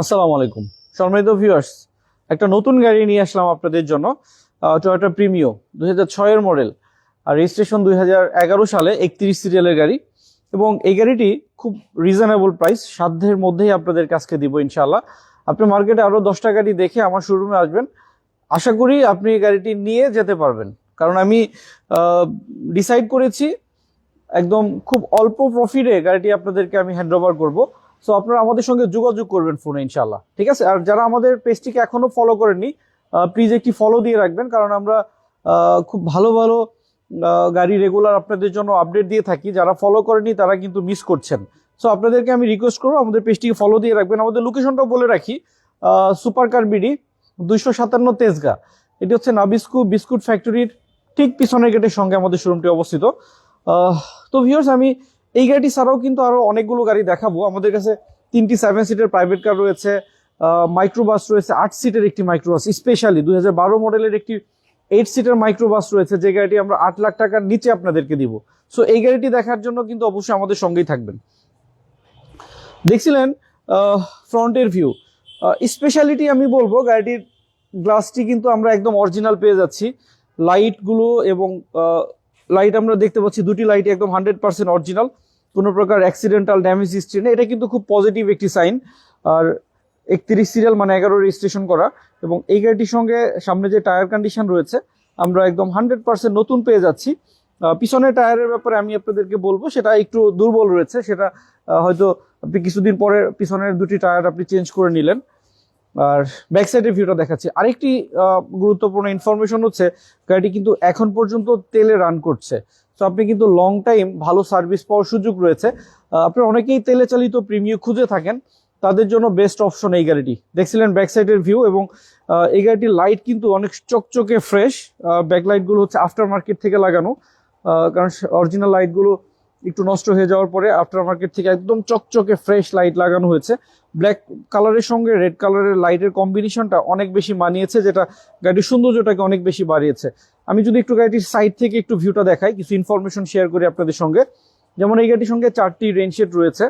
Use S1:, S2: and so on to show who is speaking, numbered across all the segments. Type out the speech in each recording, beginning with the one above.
S1: আসসালামু আলাইকুম। সম্মানিত ভিউয়ার্স একটা নতুন গাড়ি নিয়ে আসলাম আপনাদের জন্য টয়োটা প্রিমিও দুই হাজার ছয়ের মডেল আর রেজিস্ট্রেশন দুই হাজার এগারো সালে একত্রিশ সিরিয়ালের গাড়ি। এবং এই গাড়িটি খুব রিজনেবল প্রাইস সাধ্যের মধ্যেই আপনাদের কাছকে দিব ইনশাল্লাহ আপনি মার্কেটে আরও দশটা গাড়ি দেখে আমার শোরুমে আসবেন। আশা করি আপনি এই গাড়িটি নিয়ে যেতে পারবেন। কারণ আমি ডিসাইড করেছি, একদম খুব অল্প প্রফিটে গাড়িটি আপনাদেরকে আমি হ্যান্ড ওভার করব। সো আপনারা আমাদের সঙ্গে যোগাযোগ করবেন ফোনে ইনশাল্লাহ ঠিক আছে? আর যারা আমাদের পেজটিকে এখনও ফলো করেননি প্লিজ একটি ফলো দিয়ে রাখবেন, কারণ আমরা খুব ভালো ভালো গাড়ি রেগুলার আপনাদের জন্য আপডেট দিয়ে থাকি। যারা ফলো করেনি তারা কিন্তু মিস করছেন। সো আপনাদেরকে আমি রিকোয়েস্ট করব, আমাদের পেজটিকে ফলো দিয়ে রাখবেন। আমাদের লোকেশনটাও বলে রাখি সুপার কার বিডি, দুইশো সাতান্ন তেজগা। এটি হচ্ছে নাবিস্কু বিস্কুট ফ্যাক্টরির ঠিক পিছনের গেটের সঙ্গে আমাদের শোরুমটি অবস্থিত। তো ভিউয়ার্স আমি এই গাড়িটি ছাড়াও কিন্তু আরও অনেকগুলো গাড়ি দেখাবো। আমাদের কাছে তিনটি সেভেন সিটের প্রাইভেট কার রয়েছে মাইক্রোবাস রয়েছে, আট সিটের একটি মাইক্রোবাস স্পেশালি দুই হাজার বারো মডেলের একটি এইট সিটের মাইক্রোবাস রয়েছে, যে গাড়িটি আমরা আট লাখ টাকার নিচে আপনাদেরকে দিব। সো এই গাড়িটি দেখার জন্য কিন্তু অবশ্যই আমাদের সঙ্গেই থাকবেন। দেখছিলেন ফ্রন্টের ভিউ স্পেশালিটি আমি বলব, গাড়িটির গ্লাসটি কিন্তু আমরা একদম অরিজিনাল পেয়ে যাচ্ছি। লাইটগুলো এবং লাইট আমরা দেখতে পাচ্ছি, দুটি লাইট একদম হান্ড্রেড পার্সেন্ট অরিজিনাল কোনো প্রকার অ্যাক্সিডেন্টাল ড্যামেজ হিস্ট্রি নেই। এটা কিন্তু খুব পজিটিভ একটি সাইন আর একত্রিশ সিরিয়াল মানে এগারো রেজিস্ট্রেশন করা। এবং এই গাড়িটির সঙ্গে সামনে যে টায়ার কন্ডিশন রয়েছে, আমরা একদম হান্ড্রেড পার্সেন্ট নতুন পেয়ে যাচ্ছি। পিছনের টায়ারের ব্যাপারে আমি আপনাদেরকে বলব, সেটা একটু দুর্বল রয়েছে। সেটা হয়তো আপনি কিছুদিন পরে পিছনের দুটি টায়ার আপনি চেঞ্জ করে নিলেন। আর ব্যাক সাইডের ভিউটা দেখাচ্ছি। আরেকটি গুরুত্বপূর্ণ ইনফরমেশন হচ্ছে, গাড়িটি কিন্তু এখন পর্যন্ত তেলে রান করছে। তো আপনি কিন্তু লং টাইম ভালো সার্ভিস পাওয়ার সুযোগ রয়েছে। আপনি অনেকেই তেলে চালিত প্রিমিয় খুঁজে থাকেন, তাদের জন্য বেস্ট অপশন এই গাড়িটি। দেখছিলেন ব্যাক সাইডের ভিউ এবং এই গাড়িটির লাইট কিন্তু অনেক চকচকে ফ্রেশ ব্যাকলাইটগুলো হচ্ছে আফটার মার্কেট থেকে লাগানো। কারণ অরিজিনাল লাইটগুলো একটু নষ্ট হয়ে যাওয়ার পরে আফটার মার্কেট থেকে একদম চকচকে ফ্রেশ লাইট লাগানো হয়েছে। ব্ল্যাক কালারের সঙ্গে রেড কালারের লাইটের কম্বিনেশনটা অনেক বেশি মানিয়েছে, যেটা গাড়ির সৌন্দর্যটাকে অনেক বেশি বাড়িয়েছে। আমি যদি একটু গাড়িটির সাইড থেকে একটু ভিউটা দেখাই, কিছু ইনফরমেশন শেয়ার করি আপনাদের সঙ্গে। যেমন এই গাড়িটির সঙ্গে চারটি রেনশেড রয়েছে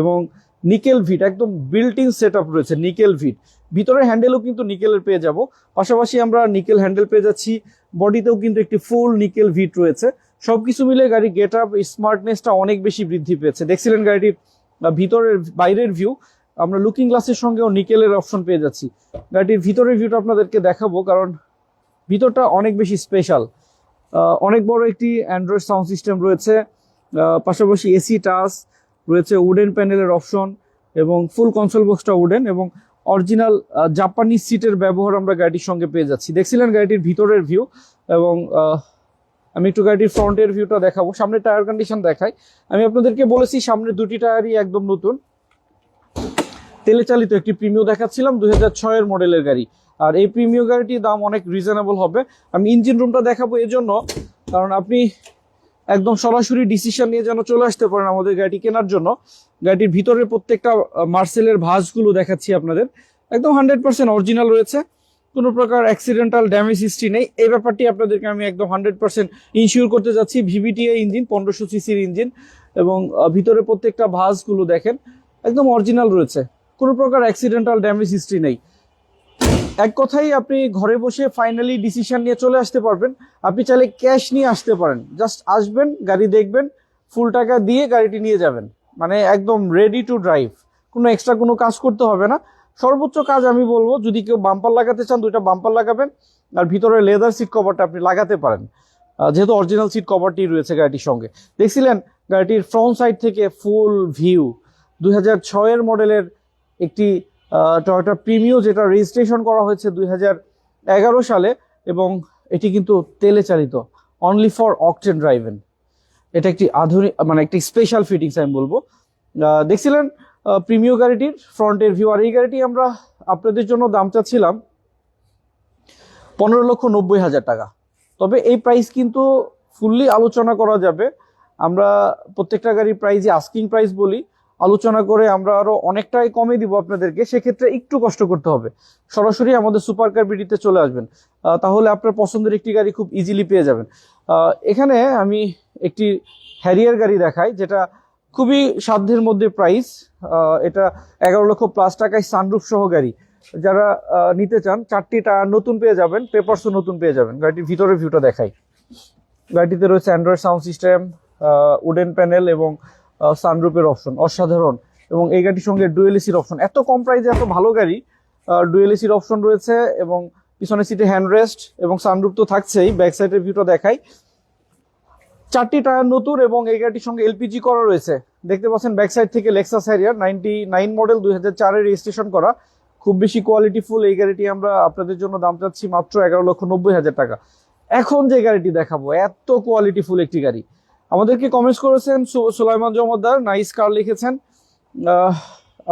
S1: এবং নিকেল ভিট একদম বিল্ট ইন সেট রয়েছে নিকেল ভিট ভিতরের হ্যান্ডেলও কিন্তু নিকেলের পেয়ে যাব। পাশাপাশি আমরা নিকেল হ্যান্ডেল পেয়ে যাচ্ছি বডিতেও কিন্তু একটি ফুল নিকেল ভিট রয়েছে। সবকিছু মিলে গাড়ি গেট আপ স্মার্টনেসটা অনেক বেশি বৃদ্ধি পেয়েছে। দেখছিলেন গাড়িটির ভিতরের, বাইরের ভিউ আমরা লুকিং গ্লাসের সঙ্গেও নিকেলের অপশন পেয়ে যাচ্ছি। গাড়িটির ভিতরের ভিউটা আপনাদেরকে দেখাবো, কারণ ভিতরটা অনেক বেশি স্পেশাল অনেক বড় একটি অ্যান্ড্রয়েড সাউন্ড সিস্টেম রয়েছে। পাশাপাশি এসি টাচ রয়েছে উডেন প্যানেলের অপশন এবং ফুল কনসোল বক্সটা উডেন এবং অরিজিনাল জাপানিজ সিটের ব্যবহার আমরা গাড়িটির সঙ্গে পেয়ে যাচ্ছি। দেখছিলেন গাড়িটির ভিতরের ভিউ এবং আমি একটু গাড়িটির ফ্রন্টের ভিউটা দেখাবো সামনে টায়ার কন্ডিশন দেখাই। আমি আপনাদেরকে বলেছি, সামনে দুটি টায়ারই একদম নতুন। তেলে চালিত একটি প্রিমিও দেখাচ্ছিলাম, দুই হাজার ছয়ের মডেলের গাড়ি। আর এই প্রিমিয় গাড়িটির দাম অনেক রিজনেবল হবে। আমি ইঞ্জিন রুমটা দেখাবো এই জন্য কারণ আপনি একদম সরাসরি ডিসিশন নিয়ে যেন চলে আসতে পারেন আমাদের গাড়িটি কেনার জন্য। গাড়িটির ভিতরে প্রত্যেকটা মার্সেলের ভাঁজগুলো দেখাচ্ছি আপনাদের। একদম হান্ড্রেড পার্সেন্ট অরিজিনাল রয়েছে। কোনো প্রকার অ্যাক্সিডেন্টাল ড্যামেজ হিস্ট্রি নেই। এই ব্যাপারটি আপনাদেরকে আমি একদম হান্ড্রেড পার্সেন্ট ইনশিওর করতে যাচ্ছি। ভিভিটিএ ইঞ্জিন পনেরোশো সিসির ইঞ্জিন এবং ভিতরে প্রত্যেকটা ভাঁজগুলো দেখেন, একদম অরিজিনাল রয়েছে। কোনো প্রকার অ্যাক্সিডেন্টাল ড্যামেজ হিস্ট্রি নেই। এক কথাই আপনি ঘরে বসে ফাইনালি ডিসিশন নিয়ে চলে আসতে পারবেন। আপনি চাইলে ক্যাশ নিয়ে আসতে পারেন। জাস্ট আসবেন, গাড়ি দেখবেন ফুল টাকা দিয়ে গাড়িটি নিয়ে যাবেন। মানে একদম রেডি টু ড্রাইভ কোনো এক্সট্রা কোনো কাজ করতে হবে না। সর্বোচ্চ কাজ আমি বলব, যদি কেউ বাম্পার লাগাতে চান, দুইটা বাম্পার লাগাবেন, আর ভিতরে লেদার সিট কভারটা আপনি লাগাতে পারেন। যেহেতু অরিজিনাল সিট কভারটি রয়েছে গাড়িটির সঙ্গে। দেখছিলেন গাড়িটির ফ্রন্ট সাইড থেকে ফুল ভিউ দুই হাজার ছয়ের মডেলের একটি টয়োটা প্রিমিও যেটা রেজিস্ট্রেশন করা হয়েছে দুই হাজার এগারো সালে, এবং এটি কিন্তু তেলে চালিত। অনলি ফর অকটেন ড্রাইভেন এটা একটি আধুনিক মানে একটি স্পেশাল ফিটিংস আমি বলব। দেখছিলেন প্রিমিয় গাড়িটির ফ্রন্টের ভিউ আর এই গাড়িটি আমরা আপনাদের জন্য দাম চাচ্ছিলাম পনেরো লক্ষ নব্বই হাজার টাকা। তবে এই প্রাইস কিন্তু ফুললি আলোচনা করা যাবে। আমরা প্রত্যেকটা গাড়ির প্রাইসই আস্কিং প্রাইস বলি। আলোচনা করে আমরা আরও অনেকটাই কমে দিব আপনাদেরকে। সেক্ষেত্রে একটু কষ্ট করতে হবে। সরাসরি আমাদের সুপার কার বিডিতে চলে আসবেন। তাহলে আপনার পছন্দের একটি গাড়ি খুব ইজিলি পেয়ে যাবেন। এখানে আমি একটি হ্যারিয়ার গাড়ি দেখাই, যেটা খুবই সাধ্যের মধ্যে প্রাইস এটা এগারো লক্ষ প্লাস টাকায় সানরুফ সহ গাড়ি। যারা নিতে চান, চারটি টায়ার নতুন পেয়ে যাবেন পেপারসও নতুন পেয়ে যাবেন। গাড়িটির ভিতরে ভিউটা দেখাই। গাড়িটিতে রয়েছে Android sound system wooden panel এবং সানরুফের অপশন অসাধারণ। এবং এই গাড়ির সঙ্গে ডুয়েল এসির অপশন এত কম প্রাইসে এত ভালো গাড়ি ডুয়েল এসির অপশন রয়েছে এবং পিছনের সিটে হ্যান্ড রেস্ট এবং সানরুফ তো থাকছেই। ব্যাক সাইডের ভিউটা দেখাই। চারটি টায়ার নতুন এবং এই গাড়িটির সঙ্গে এলপিজি করা রয়েছে। দেখতে পাচ্ছেন ব্যাক সাইড থেকে Lexus Harrier ninety nine model দুই হাজার চারের রেজিস্ট্রেশন করা। খুব বেশি কোয়ালিটি ফুল এই গাড়িটি আমরা আপনাদের জন্য দাম চাচ্ছি মাত্র এগারো লক্ষ নব্বই হাজার টাকা। এখন যে গাড়িটি দেখাবো এত কোয়ালিটি ফুল একটি গাড়ি। আমাদেরকে কমেন্টস করেছেন সুলাইমান জমদ্দার নাইস কার লিখেছেন।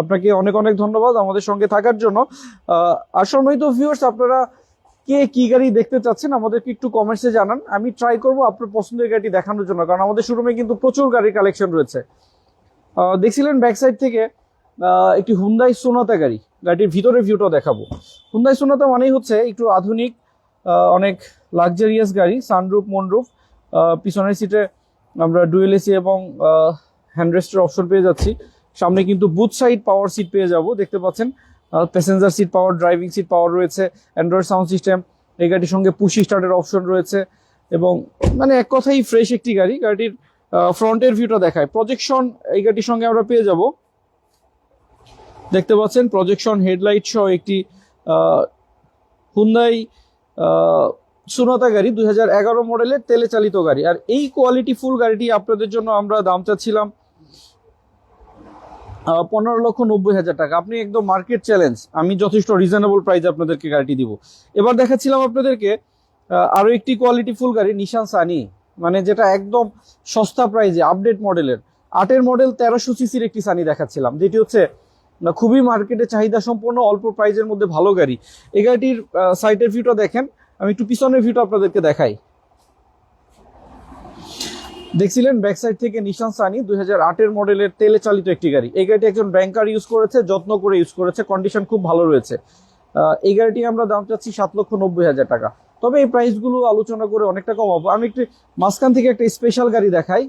S1: আপনাকে অনেক অনেক ধন্যবাদ আমাদের সঙ্গে থাকার জন্য। আহ, আর ভিউয়ার্স আপনারা কে কি গাড়ি দেখতে চাচ্ছেন আমাদেরকে একটু কমেন্টসে জানান। আমি ট্রাই করব আপনার পছন্দের গাড়ি দেখানোর জন্য, কারণ আমাদের শোরুমে কিন্তু প্রচুর গাড়ির কালেকশন রয়েছে। দেখছিলেন ব্যাক সাইড থেকে একটি হুন্দাই সোনাতা গাড়ি। গাড়িটির ভিতরের ভিউটাও দেখাবো। হুন্দাই সোনাতা মানেই হচ্ছে একটু আধুনিক অনেক লাক্সারিয়াস গাড়ি সানরুফ মনরুফ পিছনের সিটে আমরা ডুয়েল এসি এবং হ্যান্ডরেস্টের অপশন পেয়ে যাচ্ছি। সামনে কিন্তু বুথ সাইড পাওয়ার সিট পেয়ে যাব, দেখতে পাচ্ছেন। Passenger seat power driving seat power রয়েছে অ্যান্ড্রয়েড সাউন্ড সিস্টেম এই গাড়ির সঙ্গে পুশি স্টার্টের অপশন রয়েছে এবং মানে এক কথাই ফ্রেশ একটি গাড়ি। গাড়িটির ফ্রন্টের ভিউটা দেখায়। প্রজেকশন এই গাড়ির সঙ্গে আমরা পেয়ে যাব। দেখতে পাচ্ছেন প্রজেকশন হেডলাইট সহ একটি হুন্দাই সুনাতা গাড়ি, দুই হাজার এগারো মডেলের তেলে চালিত গাড়ি। আর এই কোয়ালিটি ফুল গাড়িটি আপনাদের জন্য আমরা দাম চাচ্ছিলাম পনেরো লক্ষ নব্বই হাজার টাকা। আপনি একদম মার্কেট চ্যালেঞ্জ আমি যথেষ্ট রিজনেবল প্রাইসে আপনাদেরকে গাড়িটি দিব। এবার দেখাচ্ছিলাম আপনাদেরকে আরও একটি কোয়ালিটি ফুল গাড়ি নিশান সানি মানে যেটা একদম সস্তা প্রাইজে আপডেট মডেলের আটের মডেল তেরোশো সিসির একটি সানি দেখাচ্ছিলাম, যেটি হচ্ছে খুবই মার্কেটে চাহিদা সম্পন্ন, অল্প প্রাইজের মধ্যে ভালো গাড়ি। এই গাড়িটির সাইটের ভিউটা দেখেন। আমি একটু পিছনের ভিউটা আপনাদেরকে দেখাই। দেখছিলেন ব্যাক সাইড থেকে নিশান সানি, দুই হাজার মডেলের তেলে চালিত একটি গাড়ি। এই গাড়িটি একজন ব্যাংকার ইউজ করেছে, যত্ন করে ইউজ করেছে কন্ডিশন খুব ভালো রয়েছে। এই গাড়িটি আমরা দাম চাচ্ছি সাত লক্ষ নব্বই হাজার টাকা। তবে এই প্রাইসগুলো আলোচনা করে অনেকটা কমাবো আমি একটি মাঝখান থেকে একটা স্পেশাল গাড়ি দেখাই,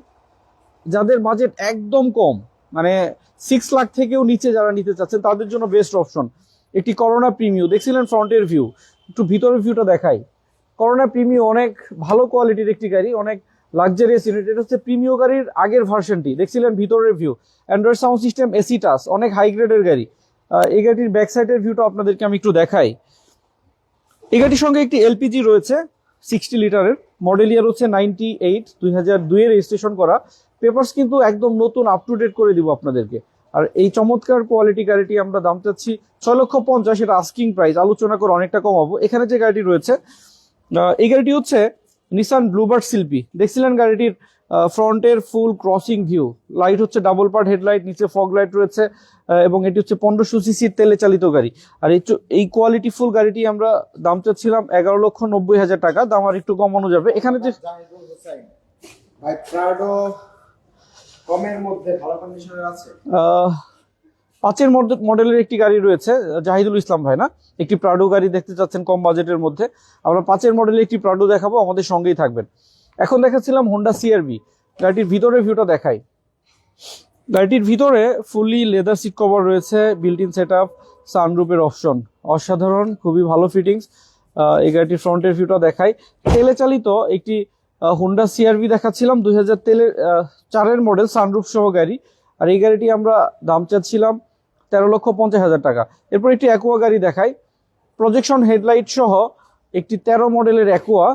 S1: যাদের বাজেট একদম কম মানে সিক্স লাখ থেকেও নিচে যারা নিতে চাচ্ছেন, তাদের জন্য বেস্ট অপশন একটি করোনা প্রিমিও দেখছিলেন ফ্রন্টের ভিউ একটু ভিতরের ভিউটা দেখাই। করোনা প্রিমিও অনেক ভালো কোয়ালিটির একটি গাড়ি, অনেক লাক্সারিয়াস ইউনিট এটা হচ্ছে প্রিমিও গাড়ির আগের ভার্সনটি দেখছিলেন ভিতরের view Android sound system AC touch অনেক হাই গ্রেডের গাড়ি। এই গাড়ির ব্যাক সাইডের ভিউটা আপনাদেরকে আমি একটু দেখাই। এই গাড়ির সঙ্গে একটি এলপিজি রয়েছে সিক্সটি লিটারের মডেল ইয়ার হচ্ছে নাইনটি এইট দুই হাজার দুইয়ের রেজিস্ট্রেশন করা। পেপার্স কিন্তু একদম নতুন আপ টু ডেট করে দিব আপনাদেরকে। আর এই চমৎকার কোয়ালিটি গাড়িটি আমরা দাম চাচ্ছি ছয় লক্ষ পঞ্চাশ, এটা আস্কিং প্রাইস আলোচনা করে অনেকটা কমাবো। এখানে যে গাড়িটি রয়েছে এই গাড়িটি হচ্ছে নিসান ব্লুবার্ড শিল্পী দেখছিলেন গাড়িটির ফ্রন্টের ফুল ক্রসিং ভিউ লাইট হচ্ছে ডাবল পার্ট হেডলাইট নিচে ফগ লাইট রয়েছে এবং এটি হচ্ছে পনেরোশো সিসির তেলে চালিত গাড়ি। আর এই কোয়ালিটি ফুল গাড়িটি আমরা দাম চাচ্ছিলাম এগারো লক্ষ নব্বই হাজার টাকা দাম আর একটু কমানো যাবে। এখানে যে
S2: কমের মধ্যে ভালো কন্ডিশনের আছে?
S1: পাঁচের মডে- মডেলের একটি গাড়ি রয়েছে, জাহিদুল ইসলাম ভাই না? একটি প্রাডো গাড়ি দেখতে চাচ্ছেন কম বাজেটের মধ্যে। আমরা পাঁচের মডেলের একটি প্রাডো দেখাবো, আমাদের সঙ্গেই থাকবেন। এখন দেখাচ্ছিলাম হোন্ডা সিআরবি গাড়িটির ভিতরে ভিউটা দেখাই। গাড়িটির ভিতরে ফুললি লেদার সিট কভার রয়েছে ইন সেট আপ সানরুপের অপশন অসাধারণ, খুবই ভালো ফিটিংস এই গাড়িটির ফ্রন্টের ভিউটা দেখাই। তেলে চালিত একটি হোন্ডা সিআরভি দেখাচ্ছিলাম, দুই হাজার তেলের চারের মডেল সানরুফ সহ গাড়ি। আর এই গাড়িটি আমরা দাম চাচ্ছিলাম তেরো লক্ষ পঞ্চাশ হাজার টাকা। এরপর একটি অ্যাকোয়া গাড়ি দেখাই। প্রজেকশন হেডলাইট সহ একটি তেরো মডেলের অ্যাকোয়া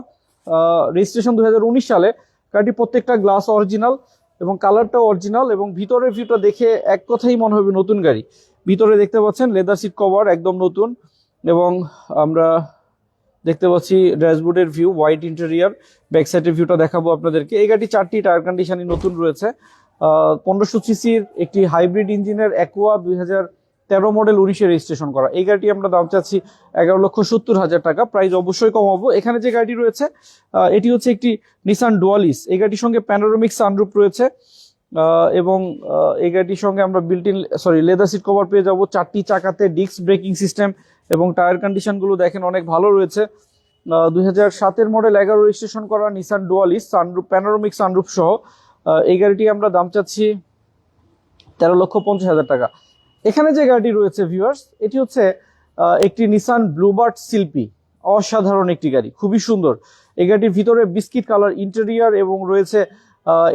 S1: রেজিস্ট্রেশন দু হাজার উনিশ সালে। গাড়িটি প্রত্যেকটা গ্লাস অরিজিনাল এবং কালারটাও অরিজিনাল এবং ভিতরের ভিউটা দেখে এক কথাই মনে হবে নতুন গাড়ি। ভিতরে দেখতে পাচ্ছেন লেদার সিট কভার একদম নতুন এবং আমরা দেখতে পাচ্ছি ড্যাশবোর্ডের ভিউ হোয়াইট ইন্টেরিয়ার ব্যাক সাইডের ভিউটা দেখাবো আপনাদেরকে। এই গাড়ি চারটি টায়ার কন্ডিশনই নতুন রয়েছে। পনেরোশো সিসির একটি হাইব্রিড ইঞ্জিনের অ্যাকোয়া দুই হাজার তেরো মডেল উনিশে রেজিস্ট্রেশন করা। এই গাড়িটি আমরা দাম চাচ্ছি এগারো লক্ষ সত্তর হাজার টাকা। প্রাইস অবশ্যই কমাবো। এখানে যে গাড়িটি রয়েছে এটি হচ্ছে একটি নিসান ডুয়ালিস এই গাড়িটির সঙ্গে প্যানোরামিক সানরুপ রয়েছে এবং এই গাড়িটির সঙ্গে আমরা built in sorry leather seat cover পেয়ে যাব। চারটি চাকাতে ডিস্ক ব্রেকিং সিস্টেম এবং টায়ার কন্ডিশনগুলো দেখেন অনেক ভালো রয়েছে। দুই হাজার সাতের মডেল এগারো রেজিস্ট্রেশন করা Nissan Dualis sunroof panoramic sunroof সহ। এই গাড়িটি আমরা দাম চাচ্ছি তেরো লক্ষ পঞ্চাশ হাজার টাকা। এখানে যে গাড়িটি রয়েছে ভিউয়ার্স এটি হচ্ছে একটি নিসান ব্লুবার্ড শিল্পী অসাধারণ একটি গাড়ি, খুবই সুন্দর। এই গাড়িটির ভিতরে বিস্কিট কালার ইন্টেরিয়ার এবং রয়েছে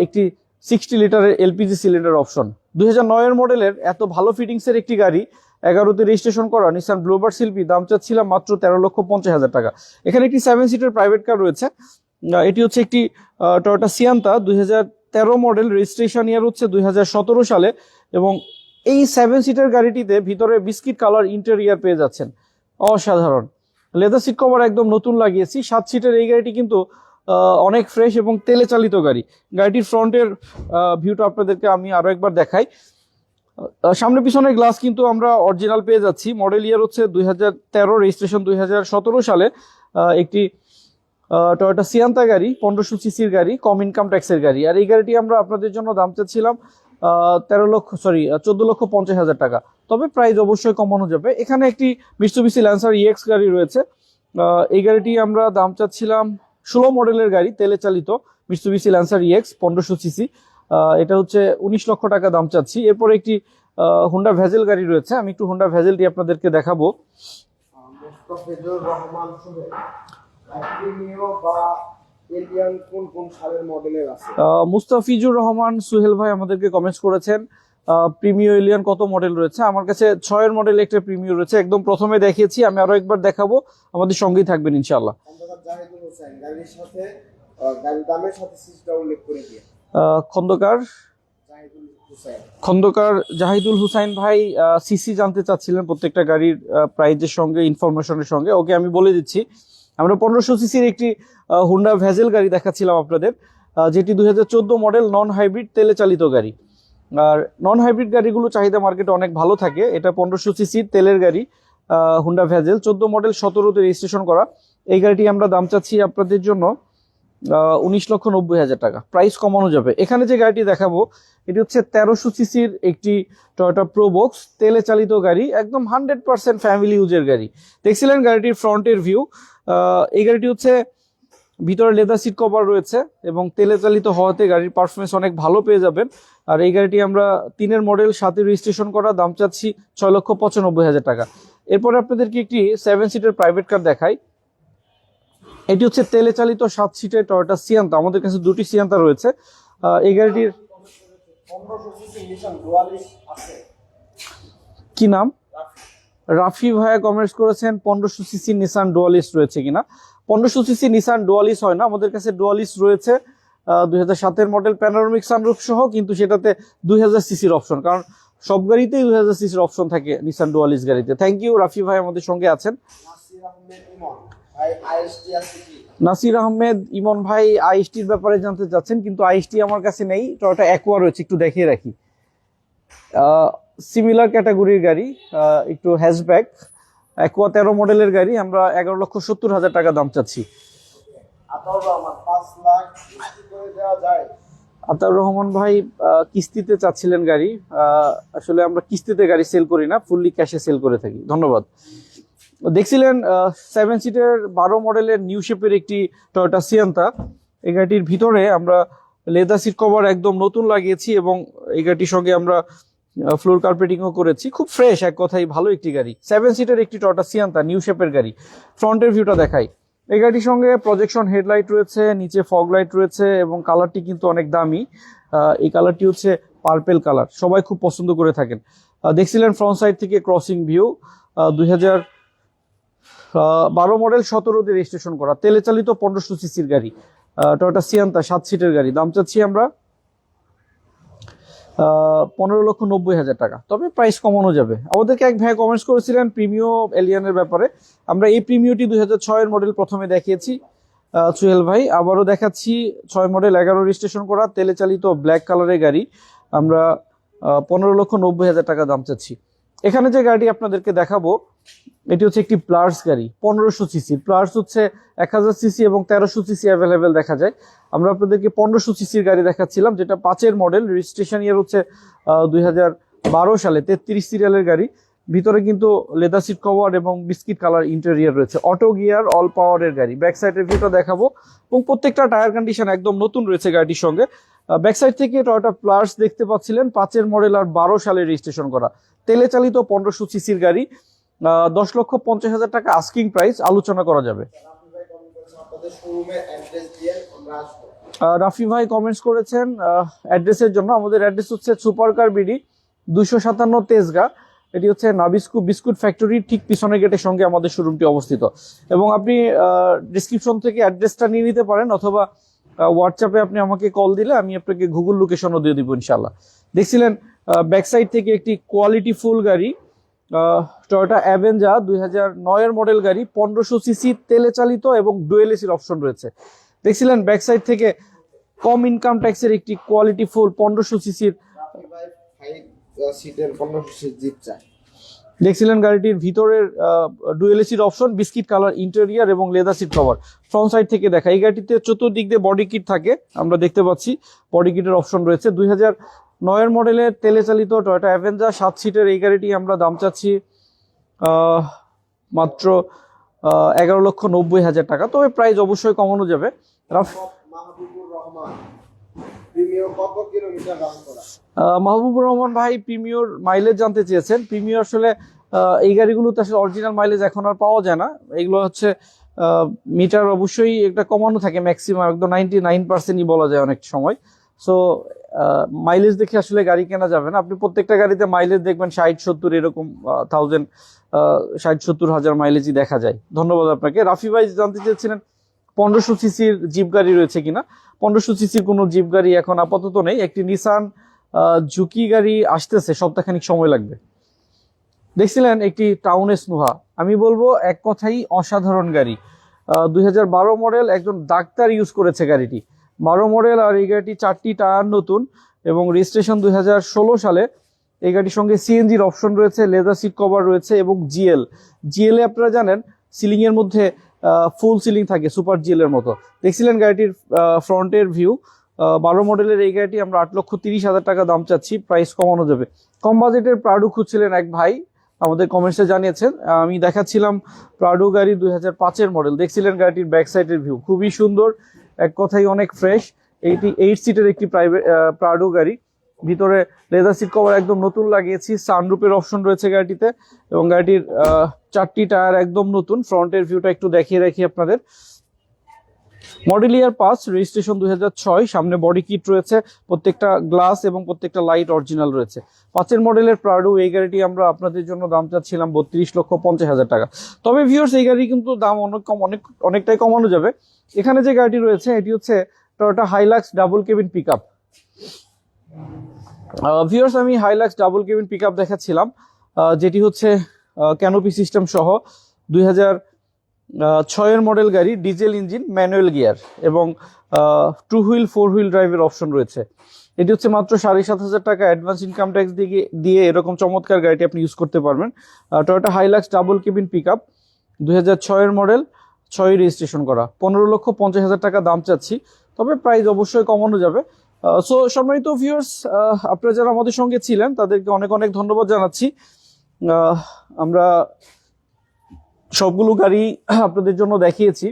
S1: একটি সিক্সটি লিটারের এলপিজি সিলিন্ডার অপশন দুই হাজার মডেলের এত ভালো ফিটিংসের একটি গাড়ি, এগারোতে রেজিস্ট্রেশন করা নিসান ব্লুবার্ড শিল্পী দাম চাচ্ছিলাম মাত্র তেরো লক্ষ পঞ্চাশ হাজার টাকা। এখানে একটি সেভেন সিটার প্রাইভেট কার রয়েছে। এটি হচ্ছে একটি টয়োটা সিয়ান্তা দুই হাজার তেরো মডেল রেজিস্ট্রেশন ইয়ার হচ্ছে দুই হাজার সতেরো সালে এবং এই সেভেন সিটার গাড়িটিতে ভিতরে বিস্কিট কালার ইন্টেরিয়ার পেয়ে যাচ্ছেন। অসাধারণ। লেদার সিট কভার একদম নতুন লাগিয়েছি। সাত সিটের এই গাড়িটি কিন্তু অনেক ফ্রেশ এবং তেলে চালিত গাড়ি। গাড়িটির ফ্রন্টের ভিউটা আপনাদেরকে আমি আরও একবার দেখাই। সামনে পিছনের গ্লাস কিন্তু আমরা অরিজিনাল পেয়ে যাচ্ছি। মডেল ইয়ার হচ্ছে দুই হাজার তেরো রেজিস্ট্রেশন দুই হাজার সতেরো সালে। একটি টয়োটা সিয়ান্তা গাড়ি, পনেরোশো সিসির গাড়ি, কম ইনকাম ট্যাক্সের গাড়ি। আর এই গাড়িটি আমরা আপনাদের জন্য দাম চাচ্ছিলাম তেরো লক্ষ সরি চোদ্দ লক্ষ পঞ্চাশ হাজার টাকা। তবে প্রাইস অবশ্যই কমানো যাবে। এখানে একটি মিস্টুবিসি ল্যান্সার ইএক্স গাড়ি রয়েছে। এই গাড়িটি আমরা দাম চাচ্ছিলাম ষোলো মডেলের গাড়ি, তেলে চালিত মিস্টুবিসি ল্যান্সার ইএক্স পনেরোশো সিসি এটা হচ্ছে উনিশ লক্ষ টাকা দাম চাচ্ছি। এরপর একটি হুন্ডা ভ্যাজেল গাড়ি রয়েছে। আমি একটু হুন্ডা ভ্যাজেলটি আপনাদেরকে দেখাবো।
S2: মুস্তাফিজুর রহমান সোহেল
S1: ভাই আমাদেরকে কমেন্টস করেছেন। প্রিমিও এলিয়ান কত মডেল রয়েছে? আমার কাছে ছয়ের মডেল একটা প্রিমিও রয়েছে। একদম প্রথমে দেখিয়েছি আমি আরও একবার দেখাবো। আমাদের সঙ্গেই থাকবেন ইনশাল্লাহ
S2: খন্দকার
S1: খন্দকার?
S2: জাহিদুল
S1: হুসাইন ভাই সিসি জানতে চাচ্ছিলেন প্রত্যেকটা গাড়ির প্রাইজের সঙ্গে ইনফরমেশনের সঙ্গে। ওকে আমি বলে দিচ্ছি আমরা পনেরোশো সিসির একটি হুন্ডা ভ্যাজেল গাড়ি দেখাচ্ছিলাম আপনাদের যেটি দু হাজার চোদ্দ মডেল নন হাইব্রিড তেলে চালিত গাড়ি। আর নন হাইব্রিড গাড়িগুলো চাহিদা মার্কেটে অনেক ভালো থাকে। এটা পনেরোশো সিসির তেলের গাড়ি হুন্ডা ভ্যাজেল চোদ্দ মডেল সতেরোতে রেজিস্ট্রেশন করা। এই গাড়িটি আমরা দাম চাচ্ছি আপনাদের জন্য উনিশ লক্ষ নব্বই হাজার টাকা। প্রাইস কমানো যাবে। এখানে যে গাড়িটি দেখাবো, এটি হচ্ছে তেরোশো সিসির একটি টয়োটা প্রোবক্স তেলে চালিত গাড়ি, একদম হান্ড্রেড পার্সেন্ট ফ্যামিলি ইউজের গাড়ি। দেখছিলেন গাড়িটির ফ্রন্টের ভিউ এই গাড়িটি হচ্ছে ভিতরে লেদার সিট কভার রয়েছে এবং তেলে চালিত হওয়াতে গাড়ির পারফরমেন্স অনেক ভালো পেয়ে যাবেন। আর এই গাড়িটি আমরা তিনের মডেল সাথে রেজিস্ট্রেশন করা, দাম চাচ্ছি ছয় লক্ষ পঁচানব্বই হাজার টাকা। এরপরে আপনাদেরকে একটি সেভেন সিটের প্রাইভেট কার দেখাই। এটি হচ্ছে তেলে চালিত সাত সিটের টয়োটা সিয়ান্তা। আমাদের কাছে দুটি সিয়ান্তা রয়েছে। এই গাড়িটির কি নাম? রাফি ভাইয়া কমেন্টস করেছেন, পনেরোশো সিসি নিসান ডুয়ালিস রয়েছে কিনা? পনেরোশো সিসি নিসান ডুয়ালিস হয় না, আমাদের কাছে ডুয়ালিস রয়েছে। দুই হাজার সাতের মডেল প্যানোরামিক সানরুফ সহ, কিন্তু সেটাতে দুই হাজার সিসির অপশন কারণ সব গাড়িতেই দুই হাজার সিসির অপশন থাকে নিসান ডুয়ালিস গাড়িতে। থ্যাংক ইউ রাফি ভাই আমাদের সঙ্গে আছেন।
S2: নাসির আহমেদ ইমন ভাই আইএসটি
S1: নাসির আহমেদ ইমন ভাই আইএসটির ব্যাপারে জানতে চাচ্ছেন কিন্তু আইএসটি আমার কাছে নেই। টয়োটা অ্যাকোয়া রয়েছে একটু দেখিয়ে রাখি। সিমিলার ক্যাটাগরির গাড়ি একটু হ্যাশব্যাক অ্যাকোয়া তেরো মডেলের গাড়ি আমরা এগারো লক্ষ সত্তর হাজার টাকা দাম চাচ্ছি।
S2: আতাউর রহমান
S1: ভাই কিস্তিতে চাচ্ছিলেন গাড়ি। আসলে আমরা কিস্তিতে গাড়ি সেল করি না ফুললি ক্যাশে সেল করে থাকি। ধন্যবাদ। দেখছিলেন সেভেন সিটের বারো মডেলের নিউ শেপের একটি টয়োটা সিয়ান্তা এই গাড়িটির ভিতরে আমরা লেদার সিট কভার একদম নতুন লাগিয়েছি এবং এই গাড়িটির সঙ্গে আমরা ফ্লোর কার্পেটিংও করেছি। খুব ফ্রেশ এক কথাই ভালো একটি গাড়ি। সেভেন সিটের একটি টয়োটা সিয়ান্তা নিউ শেপের গাড়ি। ফ্রন্টের ভিউটা দেখাই। এই গাড়িটির সঙ্গে প্রজেকশন হেডলাইট রয়েছে, নিচে ফগ লাইট রয়েছে এবং কালারটি কিন্তু অনেক দামি। এই কালারটি হচ্ছে পার্পেল কালার সবাই খুব পছন্দ করে থাকেন। দেখছিলেন ফ্রন্ট সাইড থেকে ক্রসিং ভিউ দুই হাজার বারো মডেল সতেরোতে রেজিস্ট্রেশন করা। তেলে চালিত পনেরোশো সিসির গাড়ি। টয়োটা সিয়ান্তা সাত সিটের গাড়ি। দাম চাচ্ছি আমরা পনেরো লক্ষ নব্বই হাজার টাকা। তবে প্রাইস কমানো যাবে। আমাদেরকে এক ভাই কমেন্টস করেছিলেন প্রিমিও এলিয়ানের ব্যাপারে। আমরা এই প্রিমিওটি দুই হাজার ছয়ের মডেল প্রথমে দেখিয়েছি সুহেল ভাই। আবারও দেখাচ্ছি, ছয় মডেল এগারো রেজিস্ট্রেশন করা, তেলে চালিত ব্ল্যাক কালারের গাড়ি। আমরা পনেরো লক্ষ নব্বই হাজার টাকা দাম চাচ্ছি। এখানে যে গাড়িটি আপনাদেরকে দেখাবো এটি হচ্ছে একটি প্লার্স গাড়ি, পনেরোশো সিসি প্লার্স হচ্ছে এক হাজার সিসি এবং তেরোশো সিসি অ্যাভেলেবেল দেখা যায়। আমরা আপনাদেরকে পনেরোশো সিসির গাড়ি দেখাচ্ছিলাম, যেটা পাঁচের মডেল রেজিস্ট্রেশন ইয়ার হচ্ছে দুই হাজার বারো সালে। তেত্রিশ সিরিয়ালের গাড়ি। ভিতরে কিন্তু লেদার সিট কভার এবং বিস্কিট কালার ইন্টেরিয়ার রয়েছে। অটো গিয়ার অল পাওয়ারের গাড়ি। ব্যাক সাইডের ভিউটা দেখাবো। এবং প্রত্যেকটা টায়ার কন্ডিশন একদম নতুন রয়েছে গাড়িটির সঙ্গে। ব্যাক সাইড থেকে টয়টা প্লাস দেখতে পাচ্ছিলেন, পাঁচের মডেল আর বারো সালে রেজিস্ট্রেশন করা। তেলে চালিত পনেরোশো সিসির গাড়ি। দশ লক্ষ পঞ্চাশ হাজার টাকা আস্কিং প্রাইস আলোচনা করা যাবে।
S2: রাফি ভাই
S1: কমেন্টস করেছেন অ্যাড্রেসের জন্য। আমাদের অ্যাড্রেস হচ্ছে সুপার কার বিডি দুশো সাতান্ন তেজগা। এটি হচ্ছে নাবিস্কু বিস্কুট ফ্যাক্টরির ঠিক পিছনের গেটের সঙ্গে আমাদের শোরুমটি অবস্থিত। এবং আপনি ডিসক্রিপশন থেকে অ্যাড্রেসটা নিয়ে নিতে পারেন, অথবা হোয়াটসঅ্যাপে আপনি আমাকে কল দিলে আমি আপনাকে গুগল লোকেশনও দিয়ে দিব ইনশাল্লাহ দেখছিলেন ব্যাক সাইড থেকে একটি কোয়ালিটি ফুল গাড়ি টয়োটা অ্যাভেঞ্জা দুই হাজার নয়ের মডেল গাড়ি, পনেরোশো সিসি তেলে চালিত এবং ডুয়েল এসির অপশন রয়েছে। দেখছিলেন ব্যাক সাইড থেকে কম ইনকাম ট্যাক্সের একটি কোয়ালিটি ফুল পনেরোশো সিসির দেখছিলেন গাড়িটির ভিতরের ডুয়েল এসির অপশন বিস্কিট কালার ইন্টেরিয়ার এবং leather seat cover front side থেকে দেখা, এই গাড়িটিতে চতুর্দিক দিয়ে বডি কিট থাকে, আমরা দেখতে পাচ্ছি। বডি কিটের অপশন রয়েছে। দুই হাজার নয়ের মডেলের তেলে চালিত টয়োটা অ্যাভেঞ্জার, সাত সিটের এই গাড়িটি আমরা দাম চাচ্ছি মাত্র এগারো লক্ষ নব্বই হাজার টাকা। তবে প্রাইস অবশ্যই কমানো যাবে।
S2: মাহবুবুর রহমান
S1: ভাই প্রিমিয়র মাইলেজ জানতে চেয়েছেন। প্রিমিয়র আসলে এই গাড়িগুলোতে আসলে অরিজিনাল মাইলেজ এখন আর পাওয়া যায় না। এগুলো হচ্ছে মিটার অবশ্যই একটা কমানো থাকে ম্যাক্সিমাম একদম নাইনটি নাইন পার্সেন্টই বলা যায় অনেক সময়। সো মাইলেজ দেখে আসলে গাড়ি কেনা যাবে না। আপনি প্রত্যেকটা গাড়িতে মাইলেজ দেখবেন, ষাট, সত্তর এরকম থাউজেন্ড ষাট, সত্তর হাজার মাইলেজই দেখা যায়। ধন্যবাদ আপনাকে। রাফি ভাই জানতে চেয়েছিলেন, পনেরোশো সিসির জিপ গাড়ি রয়েছে কিনা? পনেরোশো সিসির কোনো জিপ গাড়ি এখন আপাতত নেই। একটি নিসান ঝুঁকি গাড়ি আসতেছে, সপ্তাহখানিক সময় লাগবে। দেখছিলেন একটি টাউন স্নোহা আমি বলব, এক কথাই অসাধারণ গাড়ি। দুই হাজার বারো মডেল একজন ডাক্তার ইউজ করেছে গাড়িটি। বারো মডেল আর এই গাড়িটি চারটি টায়ার নতুন এবং রেজিস্ট্রেশন দুই হাজার ষোলো সালে এই গাড়ির সঙ্গে সিএনজির অপশন রয়েছে লেদার সিট কভার রয়েছে এবং জিএল জিএল আপনারা জানেন সিলিংয়ের মধ্যে ফুল সিলিং থাকে সুপার জিএলের মতো। দেখছিলেন গাড়িটির ফ্রন্টের ভিউ বারো মডেলের এই গাড়িটি আমরা আট লক্ষ তিরিশ হাজার টাকা দাম চাচ্ছি প্রাইস কমানো যাবে। কম বাজেটের প্রাডু খুঁজছিলেন এক ভাই, আমাদের কমেন্টসে জানিয়েছেন, আমি দেখাচ্ছিলাম প্রাডু গাড়ি দুই হাজার পাঁচের মডেল দেখছিলেন গাড়িটির ব্যাক সাইডের ভিউ খুবই সুন্দর এক কথাই অনেক ফ্রেশ এইটি এইট সিটের একটি প্রাইভেট প্রাডু গাড়ি। ভিতরে লেদার সিট কভার একদম নতুন লাগিয়েছি। সানরুপের অপশন রয়েছে গাড়িটিতে। এবং গাড়িটির চারটি টায়ার একদম নতুন। ফ্রন্টের ভিউটা একটু দেখিয়ে রাখি আপনাদের। মডেল ইয়ার পাস রেজিস্ট্রেশন দু হাজার ছয়। সামনে বডি কিট রয়েছে। প্রত্যেকটা গ্লাস এবং প্রত্যেকটা লাইট অরিজিনাল রয়েছে। পাঁচের মডেলের প্রাডু এই গাড়িটি আমরা আপনাদের জন্য দাম চাচ্ছিলাম বত্রিশ লক্ষ পঞ্চাশ হাজার টাকা। তবে ভিউর্স এই গাড়ি কিন্তু দাম অনেক কম, অনেক, অনেকটাই কমানো যাবে। এখানে যে গাড়িটি রয়েছে, এটি হচ্ছে Toyota Hilux double cabin pick up viewers আমি Hilux double cabin pick up দেখাচ্ছিলাম যেটি হচ্ছে ক্যানোপি সিস্টেম সহ দুই হাজার ছয়ের মডেল গাড়ি ডিজেল ইঞ্জিন ম্যানুয়াল গিয়ার এবং টু হুইল ফোর হুইল ড্রাইভের অপশন রয়েছে। এটি হচ্ছে মাত্র সাড়ে সাত হাজার টাকা অ্যাডভান্স ইনকাম ট্যাক্স দিয়ে দিয়ে এরকম চমৎকার গাড়িটি আপনি ইউজ করতে পারবেন। Toyota Hilux double cabin pick up দুই হাজার ছয়ের মডেল ছয় রেজিস্ট্রেশন করা। পনেরো লক্ষ পঞ্চাশ হাজার টাকা দাম চাচ্ছি, তবে প্রাইস অবশ্যই কমানো যাবে। সো সম্মানিত ভিউয়ার্স আপনারা যারা আমাদের সঙ্গে ছিলেন, তাদেরকে অনেক অনেক ধন্যবাদ জানাচ্ছি। আমরা সবগুলো গাড়ি আপনাদের জন্য দেখিয়েছি।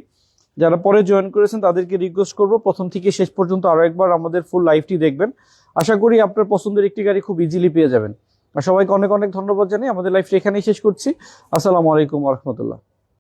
S1: যারা পরে জয়েন করেছেন, তাদেরকে রিকোয়েস্ট করব। প্রথম থেকে শেষ পর্যন্ত আরও একবার আমাদের ফুল লাইভটি দেখবেন। আশা করি আপনার পছন্দের একটি গাড়ি খুব ইজিলি পেয়ে যাবেন। আর সবাইকে অনেক অনেক ধন্যবাদ জানাই আমাদের লাইফটি এখানেই শেষ করছি। আসসালামু আলাইকুম রহমতুল্লাহ।